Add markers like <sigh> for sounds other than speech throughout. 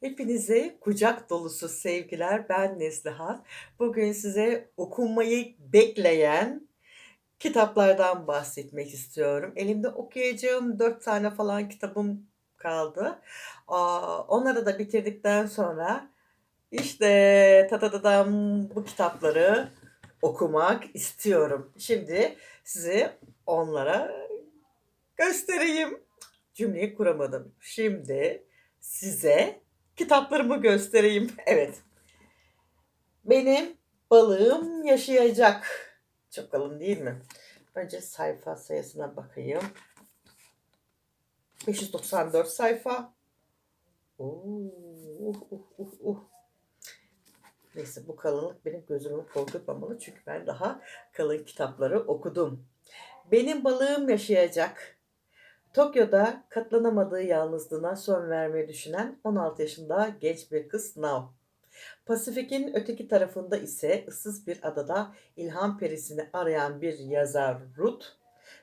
Hepinize kucak dolusu sevgiler. Ben Neslihan. Bugün size okunmayı bekleyen kitaplardan bahsetmek istiyorum. Elimde okuyacağım 4 tane falan kitabım kaldı. Onları da bitirdikten sonra işte tatatatam bu kitapları okumak istiyorum. Şimdi size onlara göstereyim. Cümleyi kuramadım. Şimdi size kitaplarımı göstereyim. <laughs> Evet. Benim balığım yaşayacak. Çok kalın değil mi? Önce sayfa sayısına bakayım. 594 sayfa. Oo, uh, uh, uh, uh. Neyse bu kalınlık benim gözümü korkutmamalı. Çünkü ben daha kalın kitapları okudum. Benim balığım yaşayacak. Tokyo'da katlanamadığı yalnızlığına son vermeyi düşünen 16 yaşında genç bir kız Nao. Pasifik'in öteki tarafında ise ıssız bir adada ilham perisini arayan bir yazar Ruth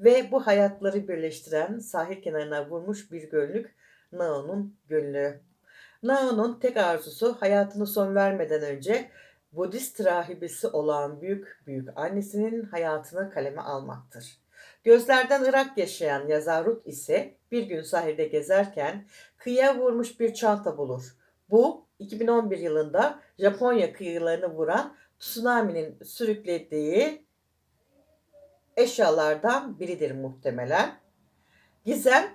ve bu hayatları birleştiren sahil kenarına vurmuş bir gönlük Nao'nun gönlü. Nao'nun tek arzusu hayatını son vermeden önce Budist rahibesi olan büyük büyük annesinin hayatını kaleme almaktır. Gözlerden ırak yaşayan yazar Ruth ise bir gün sahilde gezerken kıyıya vurmuş bir çanta bulur. Bu 2011 yılında Japonya kıyılarını vuran tsunami'nin sürüklediği eşyalardan biridir muhtemelen. Gizem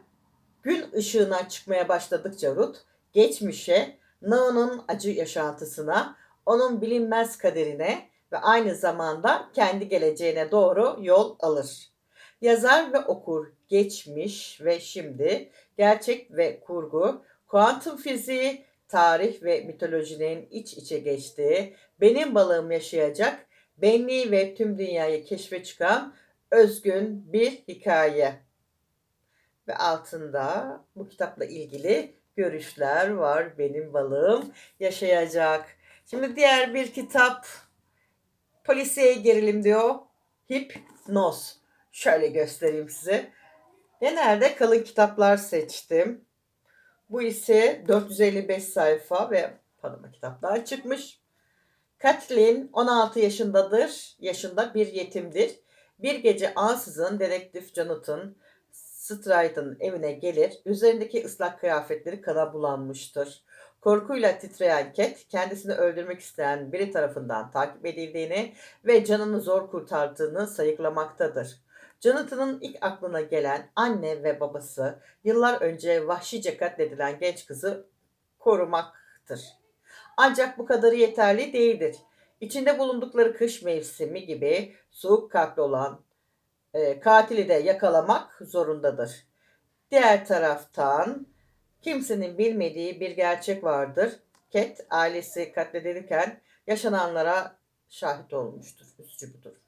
gün ışığına çıkmaya başladıkça Ruth geçmişe, Nao'nun acı yaşantısına, onun bilinmez kaderine ve aynı zamanda kendi geleceğine doğru yol alır. Yazar ve okur geçmiş ve şimdi, gerçek ve kurgu, kuantum fiziği, tarih ve mitolojinin iç içe geçtiği, benim balığım yaşayacak, benliği ve tüm dünyayı keşfe çıkan özgün bir hikaye. Ve altında bu kitapla ilgili görüşler var. Benim balığım yaşayacak. Şimdi diğer bir kitap polisiye gerilim diyor. Hipnoz. Şöyle göstereyim size. Genelde kalın kitaplar seçtim. Bu ise 455 sayfa ve Panama kitaplar çıkmış. Kathleen 16 yaşındadır. Yaşında bir yetimdir. Bir gece ansızın dedektif Jonathan Strayton evine gelir. Üzerindeki ıslak kıyafetleri kana bulanmıştır. Korkuyla titreyen Cat kendisini öldürmek isteyen biri tarafından takip edildiğini ve canını zor kurtardığını sayıklamaktadır. Jonathan'ın ilk aklına gelen anne ve babası yıllar önce vahşice katledilen genç kızı korumaktır. Ancak bu kadarı yeterli değildir. İçinde bulundukları kış mevsimi gibi soğuk kalpli olan e, katili de yakalamak zorundadır. Diğer taraftan kimsenin bilmediği bir gerçek vardır. Cat ailesi katledilirken yaşananlara şahit olmuştur. Üzücü bir durum.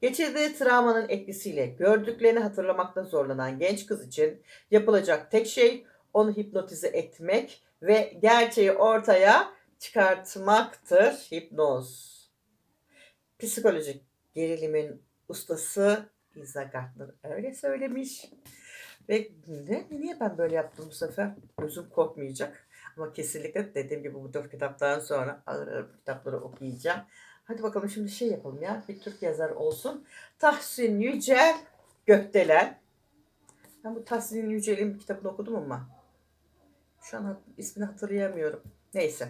Geçirdiği travmanın etkisiyle gördüklerini hatırlamakta zorlanan genç kız için yapılacak tek şey onu hipnotize etmek ve gerçeği ortaya çıkartmaktır hipnoz. Psikolojik gerilimin ustası Lisa Gardner öyle söylemiş. Ve ne, niye ben böyle yaptım bu sefer? Gözüm korkmayacak. Ama kesinlikle dediğim gibi bu dört kitaptan sonra ağır ağır kitapları okuyacağım. Hadi bakalım şimdi şey yapalım ya. Bir Türk yazar olsun. Tahsin Yücel Gökdelen. Ben bu Tahsin Yücel'in bir kitabını okudum ama şu an ismini hatırlayamıyorum. Neyse.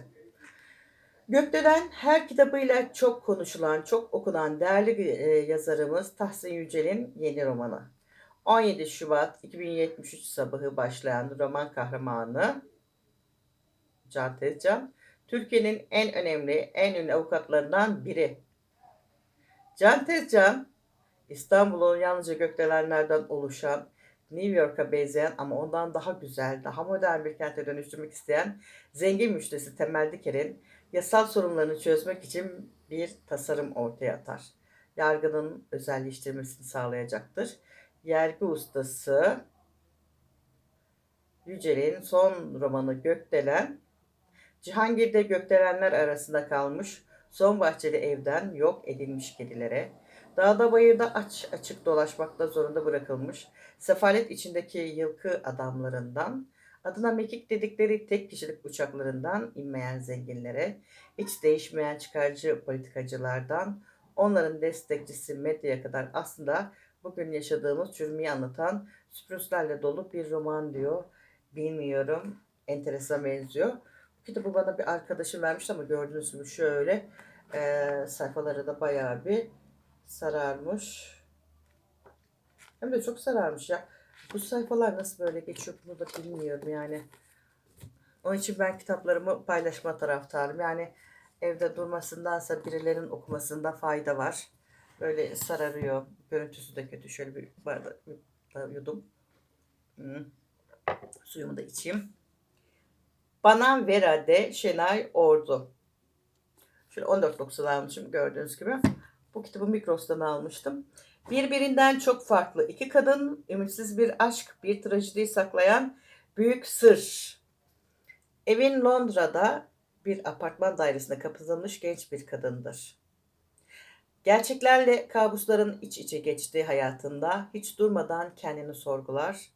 Gökdelen her kitabıyla çok konuşulan, çok okunan değerli e, yazarımız Tahsin Yücel'in yeni romanı. 17 Şubat 2073 sabahı başlayan roman kahramanı Can Tezcan Türkiye'nin en önemli, en ünlü avukatlarından biri. Can Tezcan, İstanbul'un yalnızca gökdelenlerden oluşan, New York'a benzeyen ama ondan daha güzel, daha modern bir kente dönüştürmek isteyen zengin müşterisi Temel Diker'in yasal sorunlarını çözmek için bir tasarım ortaya atar. Yargının özelleştirmesini sağlayacaktır. Yergi ustası Yücel'in son romanı Gökdelen Cihangir'de gökdelenler arasında kalmış, son bahçeli evden yok edilmiş kedilere, dağda bayırda aç açık dolaşmakta zorunda bırakılmış, sefalet içindeki yılkı adamlarından, Adına mekik dedikleri tek kişilik uçaklarından inmeyen zenginlere, hiç değişmeyen çıkarcı politikacılardan, onların destekçisi medyaya kadar aslında bugün yaşadığımız çürümeyi anlatan sürprizlerle dolu bir roman diyor. Bilmiyorum. Enteresan benziyor. Bu kitabı bana bir arkadaşım vermişti ama gördüğünüz gibi şöyle eee, sayfaları da bayağı bir sararmış. Hem de çok sararmış ya. Bu sayfalar nasıl böyle geçiyor bunu da bilmiyorum yani. Onun için ben kitaplarımı paylaşma taraftarım. Yani evde durmasındansa birilerinin okumasında fayda var. Böyle sararıyor. Görüntüsü de kötü. Şöyle bir bardak bir yudum. Hı. Suyumu da içeyim. Bana Vera de Şenay Ordu. Şöyle 14.90 almışım gördüğünüz gibi. Bu kitabı Mikros'tan almıştım. Birbirinden çok farklı iki kadın, ümitsiz bir aşk, bir trajedi saklayan büyük sır. Evin Londra'da bir apartman dairesine kapatılmış genç bir kadındır. Gerçeklerle kabusların iç içe geçtiği hayatında hiç durmadan kendini sorgular.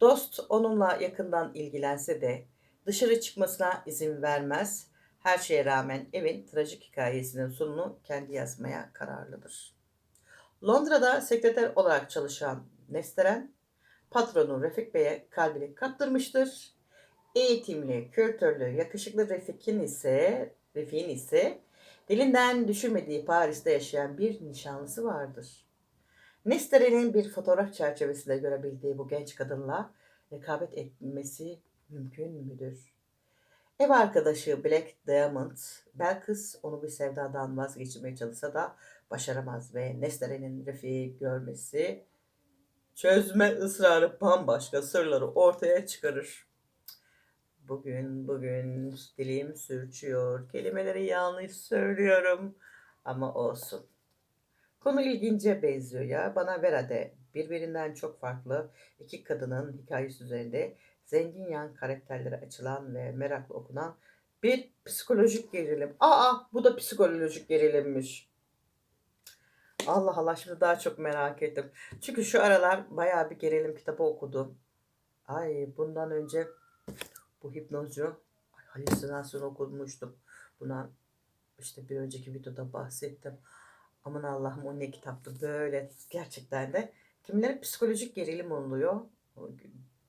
Dost onunla yakından ilgilense de dışarı çıkmasına izin vermez. Her şeye rağmen evin trajik hikayesinin sonunu kendi yazmaya kararlıdır. Londra'da sekreter olarak çalışan Nesteren, patronu Refik Bey'e kalbini kaptırmıştır. Eğitimli, kültürlü, yakışıklı Refik'in ise, Refik'in ise dilinden düşürmediği Paris'te yaşayan bir nişanlısı vardır. Nesteren'in bir fotoğraf çerçevesinde görebildiği bu genç kadınla rekabet etmesi mümkün müdür? Ev arkadaşı Black Diamond, Belkıs onu bir sevdadan vazgeçirmeye çalışsa da başaramaz ve Nesteren'in Refik'i görmesi çözme ısrarı bambaşka sırları ortaya çıkarır. Bugün bugün dilim sürçüyor. Kelimeleri yanlış söylüyorum ama olsun. Konu ilgince benziyor ya. Bana ver hadi. Birbirinden çok farklı iki kadının hikayesi üzerinde zengin yan karakterleri açılan ve merakla okunan bir psikolojik gerilim. Aa bu da psikolojik gerilimmiş. Allah Allah şimdi daha çok merak ettim. Çünkü şu aralar bayağı bir gerilim kitabı okudum. Ay bundan önce bu hipnozcu halüsinasyon okumuştum. Buna işte bir önceki videoda bahsettim. Aman Allah'ım o ne kitaptı böyle gerçekten de. Kimileri psikolojik gerilim oluyor.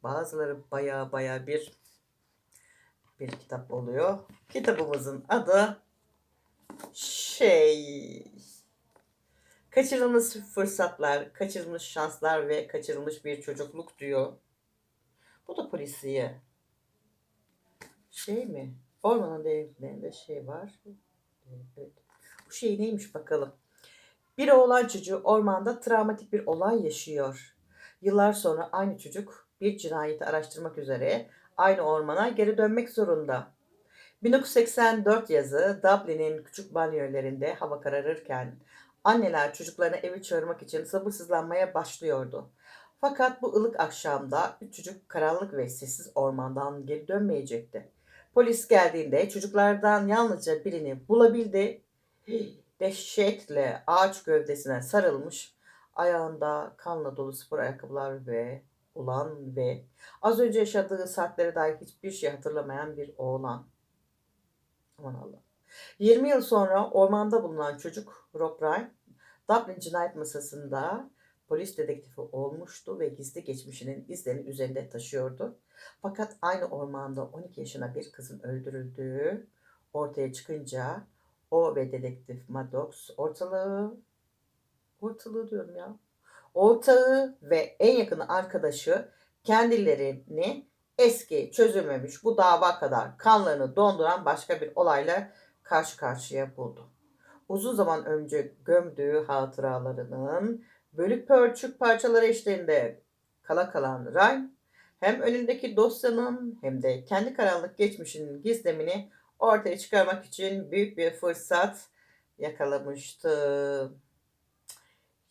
Bazıları baya baya bir bir kitap oluyor. Kitabımızın adı şey Kaçırılmış fırsatlar, kaçırılmış şanslar ve kaçırılmış bir çocukluk diyor. Bu da polisiye. Şey mi? Ormanın derinliklerinde şey var. Evet. Bu şey neymiş bakalım. Bir oğlan çocuğu ormanda travmatik bir olay yaşıyor. Yıllar sonra aynı çocuk bir cinayeti araştırmak üzere aynı ormana geri dönmek zorunda. 1984 yazı Dublin'in küçük banyolarında hava kararırken anneler çocuklarını eve çağırmak için sabırsızlanmaya başlıyordu. Fakat bu ılık akşamda üç çocuk karanlık ve sessiz ormandan geri dönmeyecekti. Polis geldiğinde çocuklardan yalnızca birini bulabildi. Dehşetle ağaç gövdesine sarılmış, ayağında kanla dolu spor ayakkabılar ve ulan ve az önce yaşadığı saatlere dair hiçbir şey hatırlamayan bir oğlan. Aman Allah. 20 yıl sonra ormanda bulunan çocuk Rob Ryan, Dublin cinayet masasında polis dedektifi olmuştu ve gizli geçmişinin izlerini üzerinde taşıyordu. Fakat aynı ormanda 12 yaşına bir kızın öldürüldüğü ortaya çıkınca o ve dedektif Maddox ortalığı ortalığı diyorum ya ortağı ve en yakın arkadaşı kendilerini eski çözülmemiş bu dava kadar kanlarını donduran başka bir olayla karşı karşıya buldu. Uzun zaman önce gömdüğü hatıralarının bölük pörçük parçaları eşliğinde kala kalan Ryan hem önündeki dosyanın hem de kendi karanlık geçmişinin gizlemini ortaya çıkarmak için büyük bir fırsat yakalamıştı.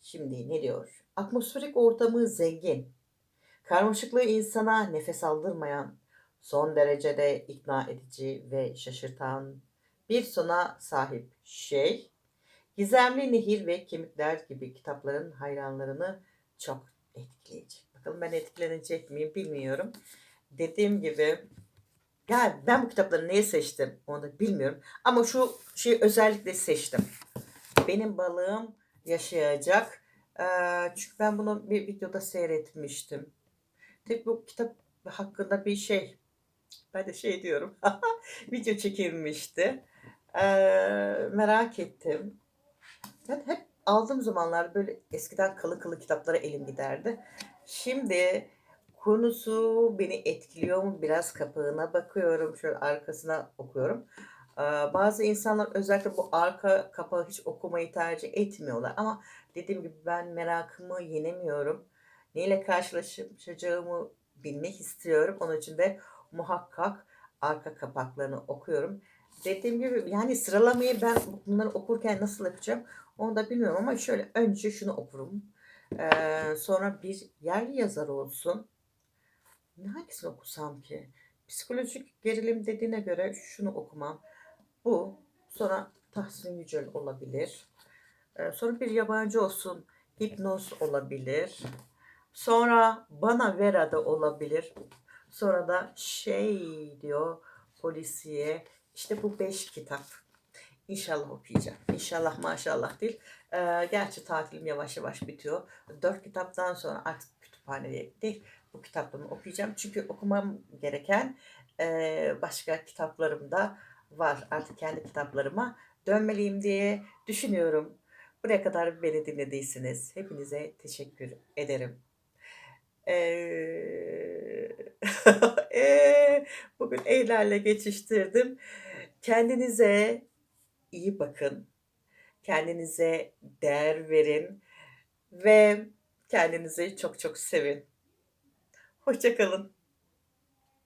Şimdi ne diyor? Atmosferik ortamı zengin, karmaşıklığı insana nefes aldırmayan, son derecede ikna edici ve şaşırtan bir sona sahip şey, Gizemli Nehir ve Kemikler gibi kitapların hayranlarını çok etkileyecek. Bakalım ben etkilenecek miyim bilmiyorum. dediğim gibi ya ben bu kitapları niye seçtim onu da bilmiyorum. Ama şu şeyi özellikle seçtim. Benim balığım yaşayacak. Çünkü ben bunu bir videoda seyretmiştim. Tek bu kitap hakkında bir şey, ben de şey diyorum, <laughs> video çekilmişti. Eee, merak ettim. Ben hep aldığım zamanlar böyle eskiden kalı kılı kitaplara elim giderdi. Şimdi konusu beni etkiliyor mu? Biraz kapağına bakıyorum, şöyle arkasına okuyorum. Bazı insanlar özellikle bu arka kapağı hiç okumayı tercih etmiyorlar ama dediğim gibi ben merakımı yenemiyorum. Neyle karşılaşacağımı bilmek istiyorum. Onun için de muhakkak arka kapaklarını okuyorum. Dediğim gibi yani sıralamayı ben bunları okurken nasıl yapacağım onu da bilmiyorum ama şöyle önce şunu okurum. Eee, sonra bir yerli yazar olsun. Hangisini okusam ki? Psikolojik gerilim dediğine göre şunu okumam. Bu. Sonra Tahsin Yücel olabilir. Eee, sonra bir yabancı olsun. Hipnoz olabilir. Sonra Bana Vera da olabilir. Sonra da şey diyor polisiye. İşte bu 5 kitap. İnşallah okuyacağım. İnşallah maşallah değil. Eee, gerçi tatilim yavaş yavaş bitiyor. 4 kitaptan sonra artık kütüphaneye değil bu kitaplarımı okuyacağım. Çünkü okumam gereken eee, başka kitaplarım da var. Artık kendi kitaplarıma dönmeliyim diye düşünüyorum. Buraya kadar beni dinlediyseniz hepinize teşekkür ederim. Eee, <laughs> bugün E'lerle geçiştirdim. Kendinize iyi bakın. Kendinize değer verin ve kendinizi çok çok sevin. Hoşça kalın.